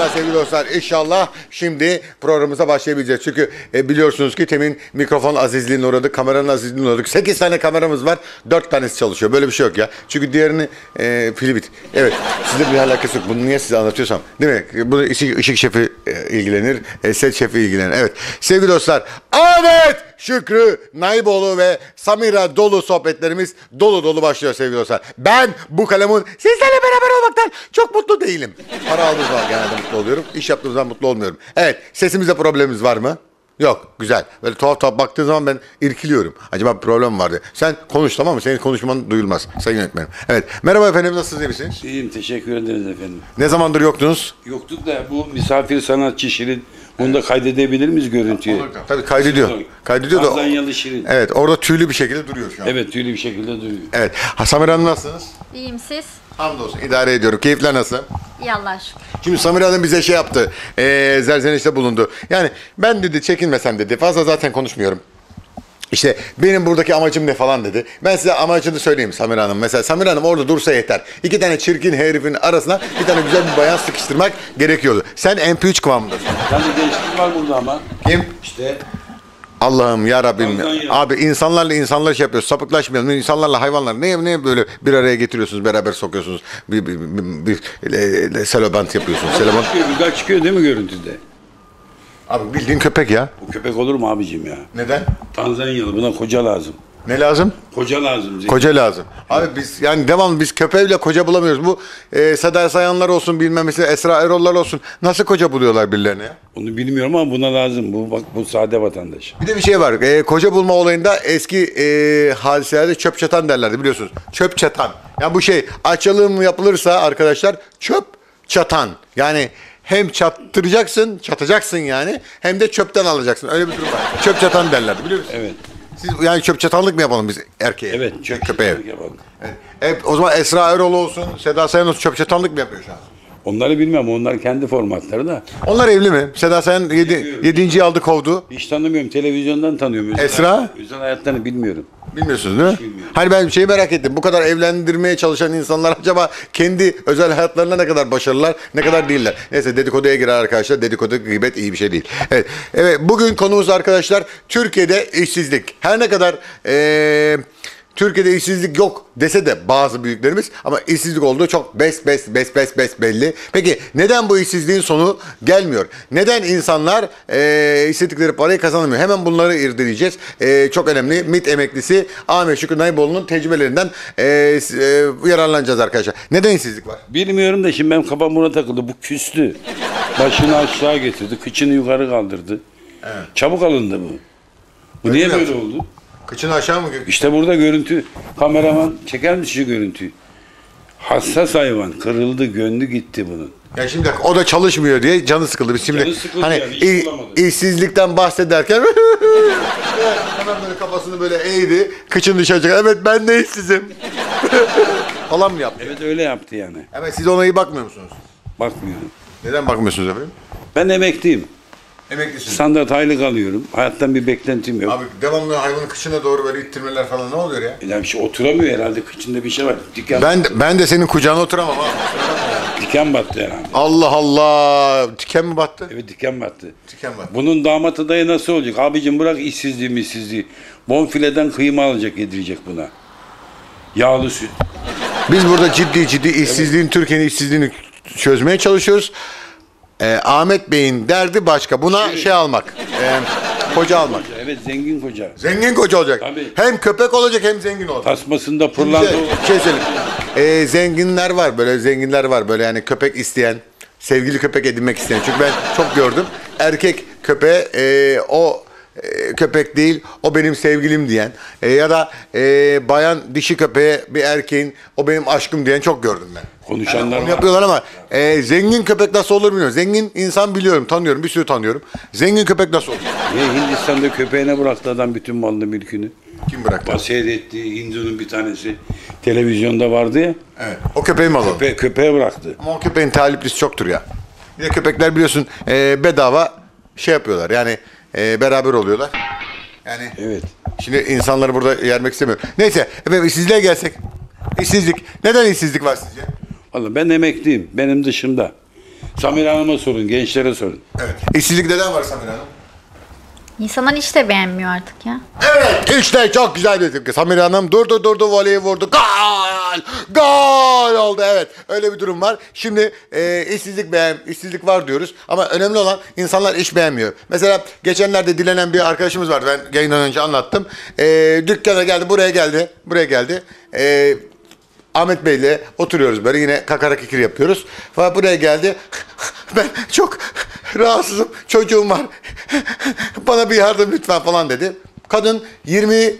İnşallah sevgili dostlar, inşallah şimdi programımıza başlayabileceğiz. Çünkü e, biliyorsunuz ki temin mikrofon azizliğine uğradık, kameranın azizliğine uğradık. 8 tane kameramız var, 4 tanesi çalışıyor. Böyle bir şey yok ya. Çünkü diğerini e, filibit. Evet, sizde bir alakası yok. Bunu niye size anlatıyorsam? Değil mi? Bunu ışık, ışık şefi e, ilgilenir, e, set şefi ilgilenir. Evet, sevgili dostlar, Ahmet Şükrü Naiboğlu ve Samira dolu sohbetlerimiz dolu dolu başlıyor sevgili dostlar. Ben bu kalemun sizlerle beraber olmaktan çok mutlu değilim. Para aldığım zaman genelde mutlu oluyorum. İş yaptığım zaman mutlu olmuyorum. Evet sesimizde problemimiz var mı? Yok güzel. Böyle tuhaf tuhaf baktığın zaman ben irkiliyorum. Acaba bir problem vardı? Sen konuş tamam mı? Senin konuşman duyulmaz. Sayın yönetmenim. Evet. Merhaba efendim nasılsınız iyi misiniz? İyiyim teşekkür ederiz efendim. Ne zamandır yoktunuz? Yoktuk da bu misafir sanatçı Şirin bunu da kaydedebilir miyiz görüntüye? Tabii kaydediyor. Kaydediyor da. Tanzanyalı Şirin. Evet. Evet orada tüylü bir şekilde duruyor şu an. tüylü bir şekilde duyuyor. Evet. Ha, Samira Hanım nasılsınız? İyiyim siz? Hamdolsun idare ediyorum. Keyifler nasıl? İyi Allah'a şükür. Şimdi Samir Hanım bize şey yaptı. Ee, zerzenişte bulundu. Yani ben dedi çekinmesem dedi. Fazla zaten konuşmuyorum. İşte benim buradaki amacım ne falan dedi. Ben size amacını söyleyeyim Samir Hanım. Mesela Samir Hanım orada dursa yeter. İki tane çirkin herifin arasına bir tane güzel bir bayan sıkıştırmak gerekiyordu. Sen MP3 kıvamındasın. Yani gençlik var burada ama. Kim? İşte Allah'ım ya Rabbim. Abi insanlarla insanlar şey yapıyoruz. Sapıklaşmayalım. İnsanlarla hayvanlar ne ne böyle bir araya getiriyorsunuz, beraber sokuyorsunuz. Bir bir, bir, bir, bir, bir selobant yapıyorsunuz. Selobant. çıkıyor, güzel çıkıyor değil mi görüntüde? Abi bildiğin köpek ya. Bu köpek olur mu abicim ya? Neden? Tanzanyalı buna koca lazım. Ne lazım? Koca lazım. Zeki. Koca lazım. Abi biz yani devamlı biz köpeğiyle koca bulamıyoruz. Bu e, Seda Sayanlar olsun bilmem mesela Esra Erollar olsun. Nasıl koca buluyorlar birilerine ya? Onu bilmiyorum ama buna lazım. Bu bak bu sade vatandaş. Bir de bir şey var. E, koca bulma olayında eski e, hadiselerde çöp çatan derlerdi biliyorsunuz. Çöp çatan. Yani bu şey açılım yapılırsa arkadaşlar çöp çatan. Yani hem çattıracaksın, çatacaksın yani hem de çöpten alacaksın. Öyle bir durum var. Çöp çatan derlerdi biliyor musunuz? Evet. Siz yani çöp çatanlık mı yapalım biz erkeğe? Evet. Çöp köpeğe. yapalım. Evet. Evet, o zaman Esra Erol olsun, Seda Sayan olsun çöp çatanlık mı yapıyor şu an? Onları bilmem. Onlar kendi formatları da. Onlar evli mi? Seda Sayan yedi, yedinciyi aldı kovdu. Hiç tanımıyorum. Televizyondan tanıyorum. Özel Esra? hayat- özel hayatlarını bilmiyorum. Bilmiyorsunuz değil mi? bilmiyorum. Hani ben şeyi merak ettim. Bu kadar evlendirmeye çalışan insanlar acaba kendi özel hayatlarına ne kadar başarılılar, ne kadar değiller? Neyse dedikoduya girer arkadaşlar. Dedikodu, gıybet iyi bir şey değil. Evet. Evet bugün konumuz arkadaşlar Türkiye'de işsizlik. Her ne kadar eee Türkiye'de işsizlik yok dese de bazı büyüklerimiz ama işsizlik olduğu çok bes bes bes bes bes belli. Peki neden bu işsizliğin sonu gelmiyor? Neden insanlar eee istedikleri parayı kazanamıyor? Hemen bunları irdeleyeceğiz. Eee, çok önemli. MİT emeklisi Ahmet Şükrü Nayboğlu'nun tecrübelerinden s- eee, yararlanacağız arkadaşlar. Neden işsizlik var? Bilmiyorum da şimdi benim kafam buna takıldı. Bu küstü. Başını aşağı getirdi. Kıçını yukarı kaldırdı. Çabuk alındı bu. Bu niye mi böyle yaptı? oldu? Kıçını aşağı mı? İşte burada görüntü. Kameraman çeker misin şu görüntüyü? Hassas hayvan. Kırıldı, gönlü gitti bunun. Ya şimdi bak, o da çalışmıyor diye canı sıkıldı. Biz şimdi Canı sıkıldı hani yani, iş bulamadı. işsizlikten bahsederken hemen böyle kafasını böyle eğdi. Kıçını dışarı çıkardı. Evet ben de işsizim. Falan mı yaptı? Evet öyle yaptı yani. Evet siz ona iyi bakmıyor musunuz? Bakmıyorum. Neden bakmıyorsunuz efendim? Ben emekliyim. Emeklisiniz. Standart aylık alıyorum. Hayattan bir beklentim yok. Abi devamlı hayvanın kıçına doğru böyle ittirmeler falan ne oluyor ya? Yani bir şey oturamıyor herhalde. Kıçında bir şey var. Diken, Ben ben de senin kucağına oturamam abi. diken battı herhalde. Allah Allah. Tiken mi battı? Evet diken battı. Tiken battı. Bunun damat adayı nasıl olacak? Abicim bırak işsizliği işsizliği. Bonfileden kıyma alacak yedirecek buna. Yağlı süt. Biz burada ciddi ciddi işsizliğin, Türkiye'nin işsizliğini çözmeye çalışıyoruz. Ee, Ahmet Bey'in derdi başka. Buna şey almak. E, koca almak. Evet zengin koca. Zengin koca olacak. Tabii. Hem köpek olacak hem zengin olacak. Tasmasında pırlanta şey, bir şey söyleyeyim. Ee, zenginler var böyle zenginler var böyle yani köpek isteyen sevgili köpek edinmek isteyen. Çünkü ben çok gördüm. Erkek köpeğe e, o e, köpek değil o benim sevgilim diyen e, ya da e, bayan dişi köpeğe bir erkeğin o benim aşkım diyen çok gördüm ben. Konuşanlar onu var. yapıyorlar ama e, zengin köpek nasıl olur bilmiyorum. Zengin insan biliyorum, tanıyorum, bir sürü tanıyorum. Zengin köpek nasıl olur? Niye Hindistan'da köpeğine bıraktı adam bütün malını mülkünü? Kim bıraktı? Seyretti Hindu'nun bir tanesi. Televizyonda vardı ya. Evet. O köpeği mi alalım? Köpe köpeğe bıraktı. Ama o köpeğin taliplisi çoktur ya. Bir de köpekler biliyorsun e, bedava şey yapıyorlar. Yani e, beraber oluyorlar. Yani Evet. şimdi insanları burada yermek istemiyorum. Neyse efendim işsizliğe gelsek. İşsizlik. Neden işsizlik var sizce? Vallahi ben emekliyim. Benim dışımda. Samira Hanım'a sorun, gençlere sorun. Evet. İşsizlik neden var Samir Hanım? İnsanlar iş de beğenmiyor artık ya. Evet işte çok güzel bir tepki. Samir Hanım durdu durdu voleyi vurdu. Gol! Gol oldu evet. Öyle bir durum var. Şimdi e, işsizlik beğen, işsizlik var diyoruz. Ama önemli olan insanlar iş beğenmiyor. Mesela geçenlerde dilenen bir arkadaşımız vardı. Ben yayından önce anlattım. E, dükkana geldi buraya geldi. Buraya geldi. E, Ahmet Bey'le oturuyoruz böyle yine kakara kikir yapıyoruz. Falan buraya geldi. Ben çok rahatsızım. Çocuğum var. Bana bir yardım lütfen falan dedi. Kadın 20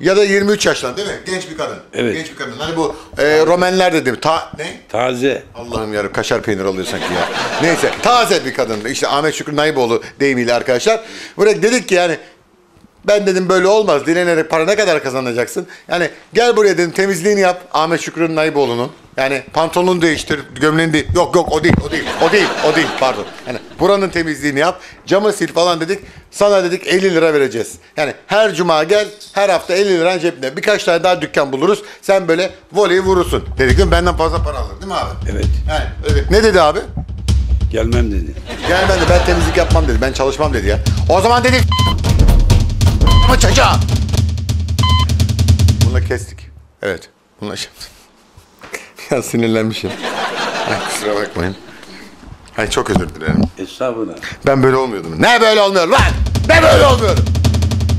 ya da 23 yaşlarında değil mi? Genç bir kadın. Evet. Genç bir kadın. Hani bu e, Romenler dedim. Ta ne? Taze. Allah'ım yarım kaşar peynir alıyor sanki ya. Neyse taze bir kadındı. İşte Ahmet Şükrü Nayboğlu deyimiyle arkadaşlar. Buraya dedik ki yani ben dedim böyle olmaz. Dilenerek para ne kadar kazanacaksın? Yani gel buraya dedim temizliğini yap Ahmet Şükrü Nayboğlu'nun. Yani pantolonunu değiştir, gömleğini değil. Yok yok o değil, o değil, o değil, o değil pardon. Yani buranın temizliğini yap, camı sil falan dedik. Sana dedik 50 lira vereceğiz. Yani her cuma gel, her hafta 50 liran cebinde. Birkaç tane daha dükkan buluruz. Sen böyle voleyi vurursun. Dedik değil mi? Benden fazla para alır değil mi abi? Evet. Yani öyle. Ne dedi abi? Gelmem dedi. Yani ben de ben temizlik yapmam dedi. Ben çalışmam dedi ya. O zaman dedik ama çocuğa. Bununla kestik. Evet. Bununla şey Ya sinirlenmişim. Ay, kusura bakmayın. Ay çok özür dilerim. Estağfurullah. Ben böyle olmuyordum. Ne böyle olmuyorum lan? Ne böyle olmuyorum?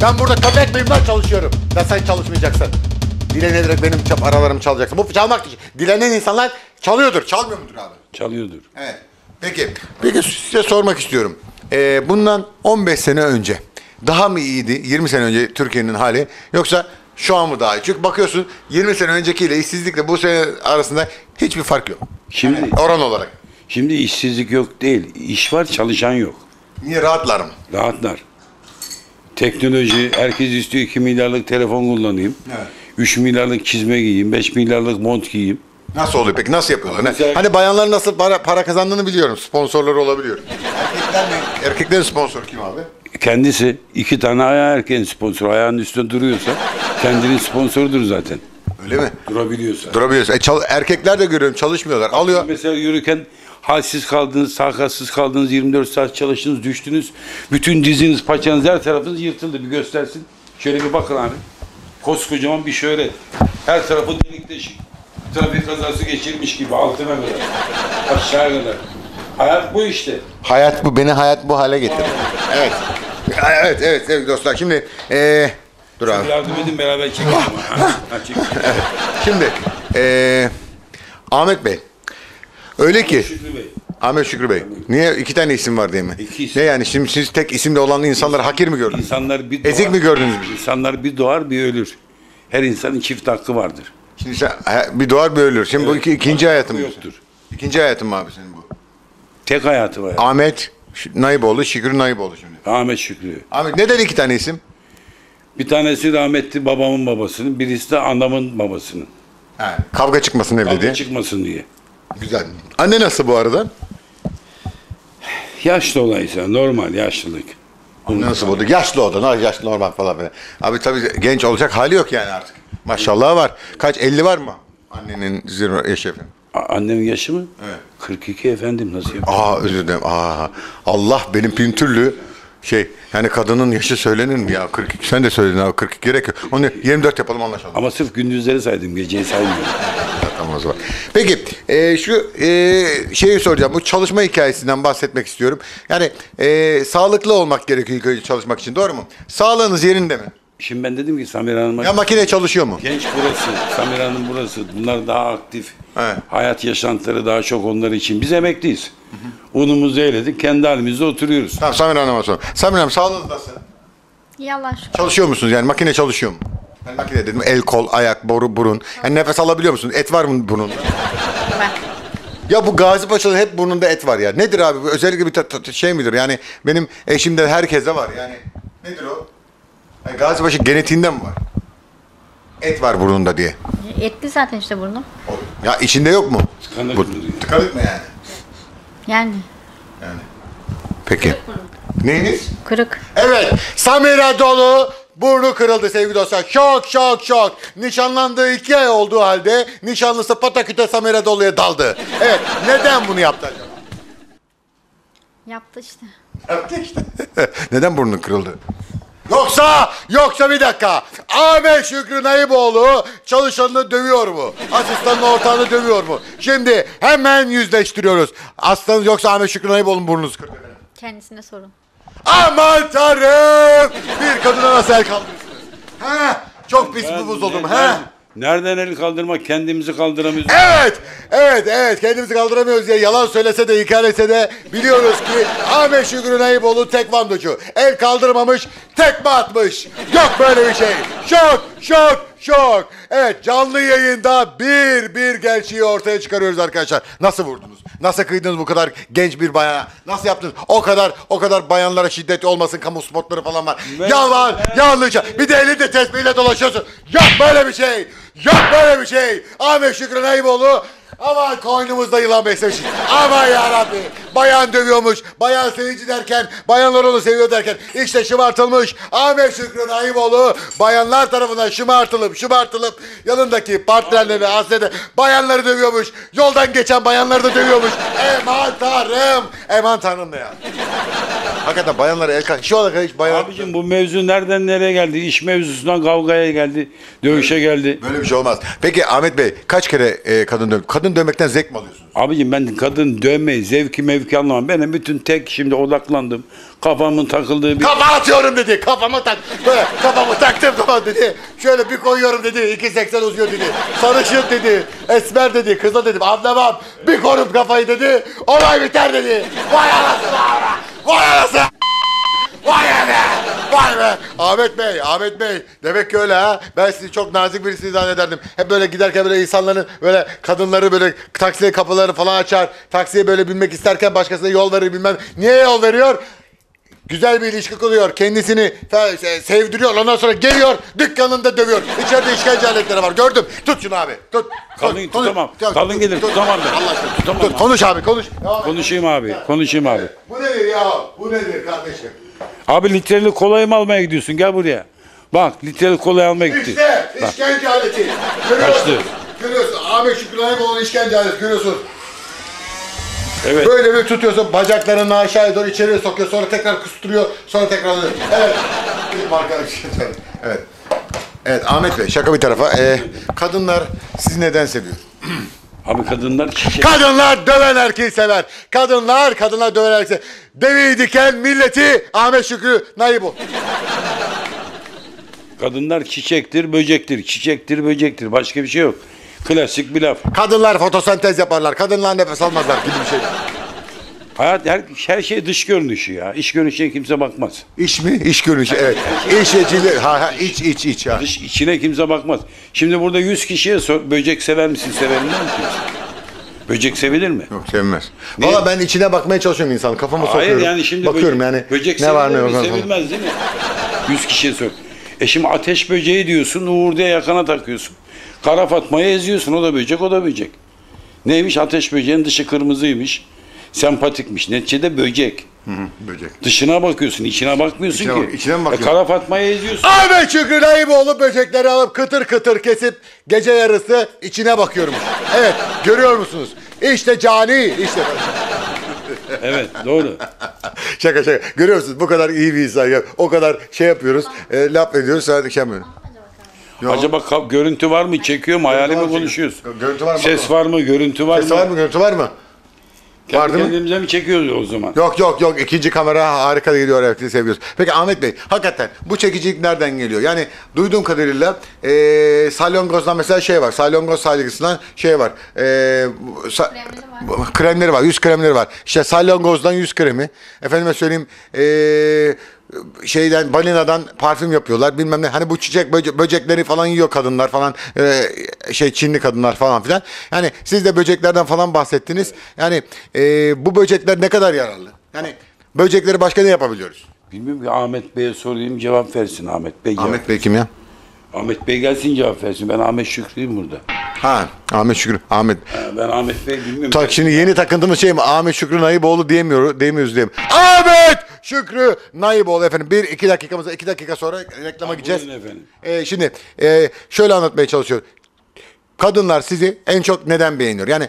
Ben burada köpek miyim lan çalışıyorum. Ya sen çalışmayacaksın. Dilenerek benim çap aralarımı çalacaksın. Bu çalmak için. Dilenen insanlar çalıyordur. Çalmıyor mudur abi? Çalıyordur. Evet. Peki. Peki size sormak istiyorum. Ee, bundan 15 sene önce daha mı iyiydi 20 sene önce Türkiye'nin hali yoksa şu an mı daha iyi? Çünkü bakıyorsun 20 sene öncekiyle işsizlikle bu sene arasında hiçbir fark yok. Şimdi Yani oran olarak. şimdi işsizlik yok değil. İş var, çalışan yok. Niye rahatlar mı? Rahatlar. Teknoloji, herkes istiyor 2 milyarlık telefon kullanayım. Evet. 3 milyarlık çizme giyeyim, 5 milyarlık mont giyeyim. Nasıl oluyor peki? Nasıl yapıyorlar? Ne- Mesela- Hani bayanlar nasıl para, para kazandığını biliyorum. Sponsorları olabiliyor. Erkekler ne? Erkeklerin sponsoru kim abi? Kendisi iki tane ayağı erkeğin sponsor. Ayağının üstünde duruyorsa kendinin sponsorudur zaten. Öyle mi? Durabiliyorsa. Durabiliyorsun. E, çal- erkekler de görüyorum çalışmıyorlar. Alıyor. Mesela yürürken halsiz kaldınız, takatsız kaldınız, 24 saat çalıştınız, düştünüz. Bütün diziniz, paçanız, her tarafınız yırtıldı. Bir göstersin. Şöyle bir bakın abi. Koskocaman bir şöhret. Her tarafı delik deşik. Trafik kazası geçirmiş gibi altına kadar. Aşağıya kadar. Hayat bu işte. Hayat bu. Beni hayat bu hale getirdi. Evet. Evet, evet sevgili dostlar. Şimdi eee dur abi. Yardım edin beraber çekelim. Ha, ha, çekelim. Şimdi eee Ahmet Bey. Öyle ki Şükrü Bey. Ahmet Şükrü Bey. Niye iki tane isim var diye mi? İki isim. Ne yani şimdi siz tek isimde olan insanları hakir mi gördünüz? İnsanlar bir Ezik doğar- mi gördünüz? İnsanlar bir doğar bir ölür. Her insanın çift hakkı vardır. Şimdi sen bir doğar bir ölür. Şimdi bu iki, ikinci hayatın mı? yoktur. İkinci hayatın mı abi senin bu? Tek hayatı var. Ahmet Nayıboğlu, Şükrü Nayıboğlu şimdi. Ahmet Şükrü. Ahmet neden iki tane isim? Bir tanesi rahmetli babamın babasının, birisi de anamın babasının. Ha, kavga çıkmasın evde Kavga diye. çıkmasın diye. Güzel. Anne nasıl bu arada? Yaşlı olaysa normal yaşlılık. Anne nasıl bu? Yaşlı o da. no- Yaşlı normal falan filan. Abi tabii genç olacak hali yok yani artık. Maşallah var. Kaç? 50 var mı? Annenin zirve yaşı efendim. Annemin yaşı mı? Evet. 42 efendim nasıl yapayım? Aa özür dilerim. Aa, Allah benim pintürlü şey yani kadının yaşı söylenir mi ya? 42 sen de söyledin abi 42 gerek yok. Onu 24 yapalım anlaşalım. Ama sırf gündüzleri saydım, geceyi saymıyorum. Tamam o zaman. Peki e, şu e, şeyi soracağım. Bu çalışma hikayesinden bahsetmek istiyorum. Yani e, sağlıklı olmak gerekiyor ilk önce çalışmak için doğru mu? Sağlığınız yerinde mi? Şimdi ben dedim ki Samir Hanım'a Ya makine çalışıyor mu? genç burası, Samir Hanım burası. Bunlar daha aktif. Evet. Hayat yaşantıları daha çok onlar için. Biz emekliyiz. Unumuzu eyledik, kendi halimizde oturuyoruz. Tamam Samir Hanım'a sor. Samir Hanım sağlığınız nasıl? İyi Allah şükür. Çalışıyor musunuz yani makine çalışıyor mu? Ben makine dedim el kol ayak boru burun. Yani nefes alabiliyor musunuz? Et var mı burnunda? Ya bu Gazi Paşa'da hep burnunda et var ya. Nedir abi? Bu Özellikle bir şey midir? Yani benim eşimde herkeste var. Yani nedir o? Yani Gazi Paşa genetiğinde mi var? Et var burnunda diye. Etli zaten işte burnum. Ya içinde yok mu? Tıkanık Bu, tıkanık mı yani? Yani Peki. Neyiniz? kırık. Evet. Samira Dolu burnu kırıldı sevgili dostlar. Şok şok şok. Nişanlandığı iki ay olduğu halde nişanlısı pataküte Samira Dolu'ya daldı. Evet. Neden bunu yaptı acaba? Yaptı işte. Yaptı işte. Neden burnun kırıldı? Yoksa, yoksa bir dakika. Ahmet Şükrü Nayıboğlu çalışanını dövüyor mu? Asistanın ortağını dövüyor mu? Şimdi hemen yüzleştiriyoruz. Aslanız yoksa Ahmet Şükrü Nayıboğlu'nun burnunuz kırdı. Kendisine sorun. Aman tanrım! Bir kadına nasıl el kaldırırsınız? Ha? Çok pis bir buzdolabı mu? Nereden el kaldırmak? Kendimizi kaldıramıyoruz. Evet, evet, evet. Kendimizi kaldıramıyoruz diye yalan söylese de, inkar etse de biliyoruz ki Ahmet Şükrü Nayıboğlu tekvandocu. El kaldırmamış, tekme atmış. Yok böyle bir şey. Şok, şok, şok. Evet, canlı yayında bir bir gerçeği ortaya çıkarıyoruz arkadaşlar. Nasıl vurdunuz? Nasıl kıydınız bu kadar genç bir bayana? Nasıl yaptınız? O kadar, o kadar bayanlara şiddet olmasın, kamu spotları falan var. Ben- Yalan, yanlış. Bir de elinde tespihle dolaşıyorsun. Yok böyle bir şey. Yok böyle bir şey. Ahmet Şükrü Nayıboğlu Aman koynumuzda yılan beslemiş. Aman yarabbi. Bayan dövüyormuş. Bayan sevici derken, bayanlar onu seviyor derken işte şımartılmış. Ahmet Şükrü Nayıboğlu bayanlar tarafından şımartılıp şımartılıp yanındaki partnerleri aslında bayanları dövüyormuş. Yoldan geçen bayanları da dövüyormuş. Eman tanrım. Eman tanrım da ya. Hakikaten bayanlara el kal- Şu ana kadar hiç bayan... Abicim bu mevzu nereden nereye geldi? İş mevzusundan kavgaya geldi. Dövüşe geldi. Böyle bir şey olmaz. Peki Ahmet Bey kaç kere e, kadın döv kadın dövmekten zevk mi alıyorsunuz? Abicim ben kadın dövmeyi, zevki mevki anlamam. Benim bütün tek şimdi odaklandım. Kafamın takıldığı bir... Kafa atıyorum dedi. Kafamı tak. Böyle kafamı taktım zaman dedi. Şöyle bir koyuyorum dedi. 2.80 uzuyor dedi. Sarışın dedi. Esmer dedi. Kızıl dedim. Anlamam. Bir korup kafayı dedi. Olay biter dedi. Vay anasını. Vay anasını. Vay be! Vay be! Ahmet Bey, Ahmet Bey. Demek ki öyle ha. Ben sizi çok nazik birisi zannederdim. Hep böyle giderken böyle insanların böyle kadınları böyle taksiye kapıları falan açar. Taksiye böyle binmek isterken başkasına yol verir bilmem. Niye yol veriyor? Güzel bir ilişki kuruyor. Kendisini fe- se- sevdiriyor. Ondan sonra geliyor dükkanında dövüyor. İçeride işkence aletleri var. Gördüm. Tut şunu abi. Tut. Kadın Konuş, tutamam. konuş. Kadın gelir, tutamam ben. Allah aşkına. Tutamam Tut, abi. konuş abi konuş. Devam et. Konuşayım abi, konuşayım abi. Bu nedir ya? Bu nedir kardeşim? Abi litreli kolayı mı almaya gidiyorsun? Gel buraya. Bak litreli kolayı almaya gitti. İşte Bak. işkence aleti. Görüyorsun. Kaçtı. Görüyorsun. Ahmet Şükrü Nayıboğlu'nun işkence aleti. Görüyorsun. Evet. Böyle bir tutuyorsun bacaklarını aşağıya doğru içeriye sokuyor. Sonra tekrar kusturuyor. Sonra tekrar alıyor. Evet. Bizim arkadaş. Evet. Evet Ahmet Bey şaka bir tarafa. Ee, kadınlar sizi neden seviyor? Abi kadınlar şişe. Kadınlar döven erkeği sever. Kadınlar, kadınlar döven erkeği sever. Deveyi diken milleti Ahmet Şükrü Nayıboğlu. Kadınlar çiçektir, böcektir. Çiçektir, böcektir. Başka bir şey yok. Klasik bir laf. Kadınlar fotosentez yaparlar. Kadınlar nefes almazlar gibi bir şey. Hayat her, her şey dış görünüşü ya. İş görünüşüne kimse bakmaz. İş mi? İş görünüşü evet. İş ecili. Ha ha iç iç iç ha. Dış içine kimse bakmaz. Şimdi burada 100 kişiye sor, böcek sever misin, sever mi? Böcek sevilir mi? Yok sevmez. Valla ben içine bakmaya çalışıyorum insan. Kafamı Hayır sokuyorum. yani şimdi Bakıyorum böcek, yani. böcek ne var ne yok. Sevilmez değil mi? 100 kişiye sor. E şimdi ateş böceği diyorsun, Uğur diye yakana takıyorsun. Kara Fatma'yı eziyorsun, o da böcek, o da böcek. Neymiş ateş böceğin dışı kırmızıymış, sempatikmiş. Neticede böcek. Böcek. Dışına bakıyorsun, içine bakmıyorsun İçine ki. bak- içine mi E, bakıyorsun? Kara Fatma'yı eziyorsun. Ahmet Şükrü Nayıboğlu böcekleri alıp kıtır kıtır kesip gece yarısı içine bakıyormuş. Evet görüyor musunuz? İşte cani işte. evet, doğru. şaka şaka. Görüyorsunuz bu kadar iyi bir insan ya. O kadar şey yapıyoruz. E, laf ediyoruz sonra şey yapmıyoruz. Acaba ka- görüntü var mı? Çekiyor mu? Hayali mi var mı? konuşuyoruz? Görüntü var mı? Ses var mı? Görüntü var Ses mı? var mı? Görüntü var mı? Var değil mi? kendimize mi çekiyoruz o zaman? Yok yok yok ikinci kamera harika geliyor evet seviyoruz. Peki Ahmet Bey hakikaten bu çekicilik nereden geliyor? Yani duyduğum kadarıyla e, salyangozdan mesela şey var salyangoz saygısından şey var. E, sa- Kremleri bu- kremleri var yüz kremleri var. İşte salyangozdan yüz kremi. Efendime söyleyeyim e, şeyden balinadan parfüm yapıyorlar bilmem ne. Hani bu çiçek böce- böcekleri falan yiyor kadınlar falan e, şey Çinli kadınlar falan filan. Yani siz de böceklerden falan bahsettiniz. Yani e, bu böcekler ne kadar yararlı? Yani böcekleri başka ne yapabiliyoruz? Bilmiyorum ki Ahmet Bey'e sorayım cevap versin Ahmet Bey. cevap- Ahmet Bey kim ya? Ahmet Bey gelsin cevap versin. Ben Ahmet Şükrü'yüm burada. Ha Ahmet Şükrü. Ahmet. Ha, Ben Ahmet Bey bilmiyorum. Tak şimdi yeni takıntımız şey mi? Ahmet Şükrü Nayıboğlu diyemiyor, diyemiyoruz diyeyim. Ahmet Şükrü Nayıboğlu efendim. Bir iki dakikamıza iki dakika sonra reklama gideceğiz. Buyurun efendim. Ee, şimdi e, şöyle anlatmaya çalışıyorum. Kadınlar sizi en çok neden beğeniyor? Yani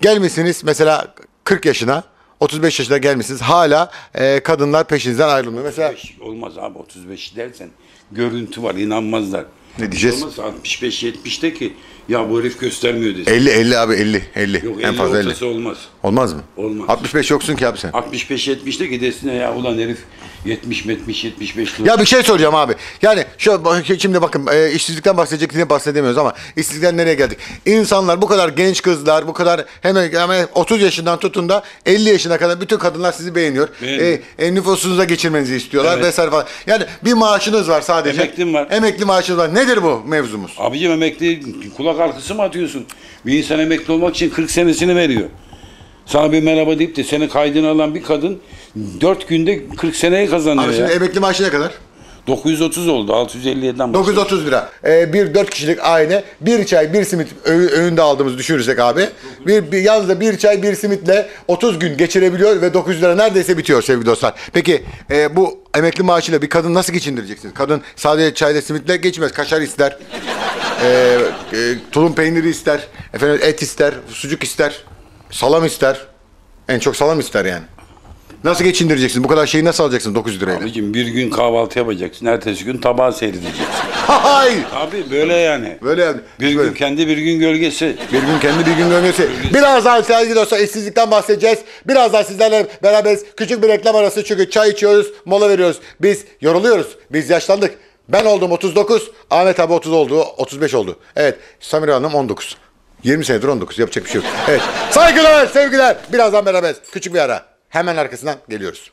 gelmişsiniz mesela 40 yaşına 35 yaşına gelmişsiniz. Hala e, kadınlar peşinizden ayrılmıyor. Mesela 35 olmaz abi 35 dersen görüntü var inanmazlar. Ne diyeceğiz? Olmaz 65 70'te ki ya bu herif göstermiyor desin. 50 50 abi 50 50 Yok en 50 fazla 50. ortası olmaz. Olmaz mı? Olmaz. 65 yoksun ki abi sen. 65 70'te ki desine ya ulan herif 70 70 75 dur. Ya bir şey soracağım abi. Yani şu şimdi bakın e, işsizlikten bahsedecek diye bahsedemiyoruz ama işsizlikten nereye geldik? İnsanlar bu kadar genç kızlar, bu kadar hemen hemen 30 yaşından tutun da 50 yaşına kadar bütün kadınlar sizi beğeniyor. Beğeniyor. E, e, nüfusunuza geçirmenizi istiyorlar Evet. vesaire falan. Yani bir maaşınız var sadece. Emeklim var. Emekli maaşınız var. Nedir bu mevzumuz? Abicim emekli kulak arkası mı atıyorsun? Bir insan emekli olmak için 40 senesini veriyor. Sana bir merhaba deyip de seni kaydını alan bir kadın 4 günde 40 seneyi kazanıyor Abi ya. şimdi emekli maaşı ne kadar? 930 oldu 657'den 930 lira. Ee, bir dört kişilik aile bir çay bir simit ö- öğünde aldığımızı düşünürsek abi. Bir, bir yalnızca bir çay bir simitle 30 gün geçirebiliyor ve 900 lira neredeyse bitiyor sevgili dostlar. Peki e, bu emekli maaşıyla bir kadın nasıl geçindireceksiniz? Kadın sadece çayla simitle geçmez. Kaşar ister. e, e, tulum peyniri ister. Efendim et ister. Sucuk ister. Salam ister. En çok salam ister yani. Nasıl geçindireceksiniz? Bu kadar şeyi nasıl alacaksınız 900 lirayla? Abicim bir gün kahvaltı yapacaksın. Ertesi gün tabağı seyredeceksin. Hay! Abi böyle yani. Böyle yani. Bir Böyle. gün kendi bir gün gölgesi. Bir gün kendi bir gün gölgesi. Birazdan sevgili dostlar işsizlikten bahsedeceğiz. Birazdan sizlerle beraberiz. Küçük bir reklam arası çünkü çay içiyoruz, mola veriyoruz. Biz yoruluyoruz, biz yaşlandık. Ben oldum 39, Ahmet abi 30 oldu, 35 oldu. Evet, Samira Hanım 19. 20 senedir 19, yapacak bir şey yok. Evet, saygılar, sevgiler. Birazdan beraberiz. Küçük bir ara. Hemen arkasından geliyoruz.